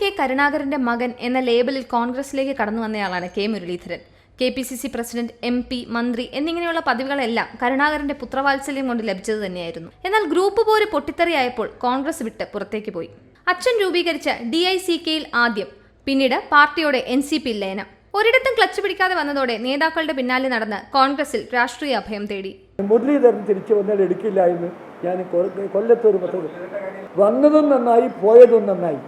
K കരുണാകരന്റെ മകൻ എന്ന ലേബലിൽ കോൺഗ്രസിലേക്ക് കടന്നു വന്നയാളാണ് K Muraleedharan. K P C C president M P മന്ത്രി എന്നിങ്ങനെയുള്ള പദവികളെല്ലാം കരുണാകരന്റെ പുത്രവാത്സല്യം കൊണ്ട് ലഭിച്ചത് തന്നെയായിരുന്നു. എന്നാൽ ഗ്രൂപ്പ് പോര് പൊട്ടിത്തെറിയായപ്പോൾ കോൺഗ്രസ് വിട്ട് പുറത്തേക്ക് പോയി. അച്ഛൻ രൂപീകരിച്ച ഡി ഐ സി കെയിൽ ആദ്യം പിന്നീട് പാർട്ടിയോടെ എൻ സി പി ലയനം. ഒരിടത്തും ക്ലച്ച് പിടിക്കാതെ വന്നതോടെ നേതാക്കളുടെ പിന്നാലെ നടന്ന് കോൺഗ്രസിൽ രാഷ്ട്രീയ അഭയം തേടി. മുരളീധരൻ തിരിച്ചു വന്നാൽ എടുക്കില്ല എന്ന് ഞാൻ കൊല്ലത്തൊരു പദ്ധതി വന്നതും നന്നായി പോയതും നന്നായി.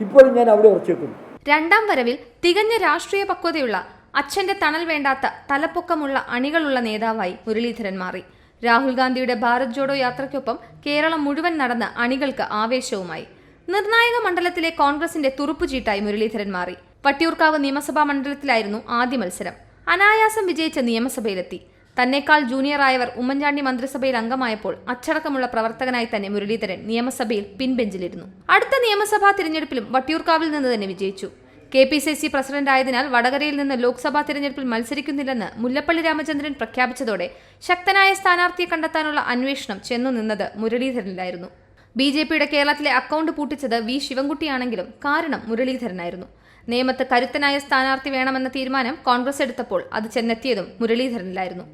ഇപ്പോഴും ഞാൻ അവിടെ ഉറച്ചേക്കുന്നു രണ്ടാം വരവിൽ തികഞ്ഞ രാഷ്ട്രീയ പക്വതയുള്ള അച്ഛന്റെ തണൽ വേണ്ടാത്ത തലപ്പൊക്കമുള്ള അണികളുള്ള നേതാവായി മുരളീധരൻ മാറി. രാഹുൽ ഗാന്ധിയുടെ ഭാരത് ജോഡോ യാത്രയ്ക്കൊപ്പം കേരളം മുഴുവൻ നടന്ന അണികൾക്ക് ആവേശവുമായി. നിർണായക മണ്ഡലത്തിലെ കോൺഗ്രസിന്റെ തുറുപ്പുചീട്ടായി മുരളീധരൻ മാറി. വട്ടിയൂർക്കാവ് നിയമസഭാ മണ്ഡലത്തിലായിരുന്നു ആദ്യ മത്സരം. അനായാസം വിജയിച്ച നിയമസഭയിലെത്തി. തന്നെക്കാൾ ജൂനിയറായവർ ഉമ്മൻചാണ്ടി മന്ത്രിസഭയിൽ അംഗമായപ്പോൾ അച്ചടക്കമുള്ള പ്രവർത്തകനായി തന്നെ മുരളീധരൻ നിയമസഭയിൽ പിൻബെഞ്ചിലിരുന്നു. അടുത്ത നിയമസഭാ തിരഞ്ഞെടുപ്പിലും വട്ടിയൂർക്കാവിൽ നിന്ന് തന്നെ വിജയിച്ചു. കെ പി സി സി പ്രസിഡന്റായതിനാൽ വടകരയിൽ നിന്ന് ലോക്സഭാ തിരഞ്ഞെടുപ്പിൽ മത്സരിക്കുന്നില്ലെന്ന് മുല്ലപ്പള്ളി രാമചന്ദ്രൻ പ്രഖ്യാപിച്ചതോടെ ശക്തനായ സ്ഥാനാർത്ഥിയെ കണ്ടെത്താനുള്ള അന്വേഷണം ചെന്നു നിന്നത് മുരളീധരനിലായിരുന്നു. ബി ജെ പിയുടെ കേരളത്തിലെ അക്കൗണ്ട് പൂട്ടിച്ചത് വി ശിവൻകുട്ടിയാണെങ്കിലും കാരണം മുരളീധരനായിരുന്നു. നിയമത്ത് കരുത്തനായ സ്ഥാനാർത്ഥി വേണമെന്ന തീരുമാനം കോൺഗ്രസ് എടുത്തപ്പോൾ അത് ചെന്നെത്തിയതും മുരളീധരനിലായിരുന്നു.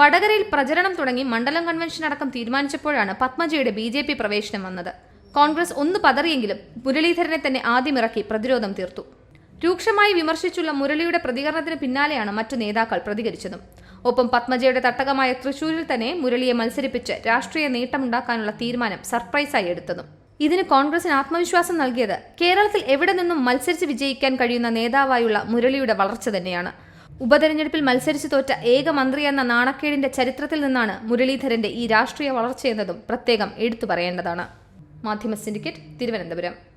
വടകരയിൽ പ്രചരണം തുടങ്ങി മണ്ഡലം കൺവെൻഷൻ അടക്കം തീരുമാനിച്ചപ്പോഴാണ് പത്മജയുടെ ബി ജെ പി പ്രവേശനം വന്നത്. കോൺഗ്രസ് ഒന്ന് പതറിയെങ്കിലും മുരളീധരനെ തന്നെ ആദ്യമിറക്കി പ്രതിരോധം തീർത്തു. രൂക്ഷമായി വിമർശിച്ചുള്ള മുരളിയുടെ പ്രതികരണത്തിന് പിന്നാലെയാണ് മറ്റു നേതാക്കൾ പ്രതികരിച്ചതും. ഒപ്പം പത്മജയുടെ തട്ടകമായ തൃശൂരിൽ തന്നെ മുരളിയെ മത്സരിപ്പിച്ച് രാഷ്ട്രീയ നേട്ടമുണ്ടാക്കാനുള്ള തീരുമാനം സർപ്രൈസായി എടുത്തതും. ഇതിന് കോൺഗ്രസിന് ആത്മവിശ്വാസം നൽകിയത് കേരളത്തിൽ എവിടെ നിന്നും മത്സരിച്ച് വിജയിക്കാൻ കഴിയുന്ന നേതാവായുള്ള മുരളിയുടെ വളർച്ച തന്നെയാണ്. ഉപതെരഞ്ഞെടുപ്പിൽ മത്സരിച്ചു തോറ്റ ഏക മന്ത്രി എന്ന നാണക്കേടിന്റെ ചരിത്രത്തിൽ നിന്നാണ് മുരളീധരന്റെ ഈ രാഷ്ട്രീയ വളർച്ചയെന്നതും പ്രത്യേകം എടുത്തു പറയേണ്ടതാണ്. മാധ്യമ സിൻഡിക്കേറ്റ് തിരുവനന്തപുരം.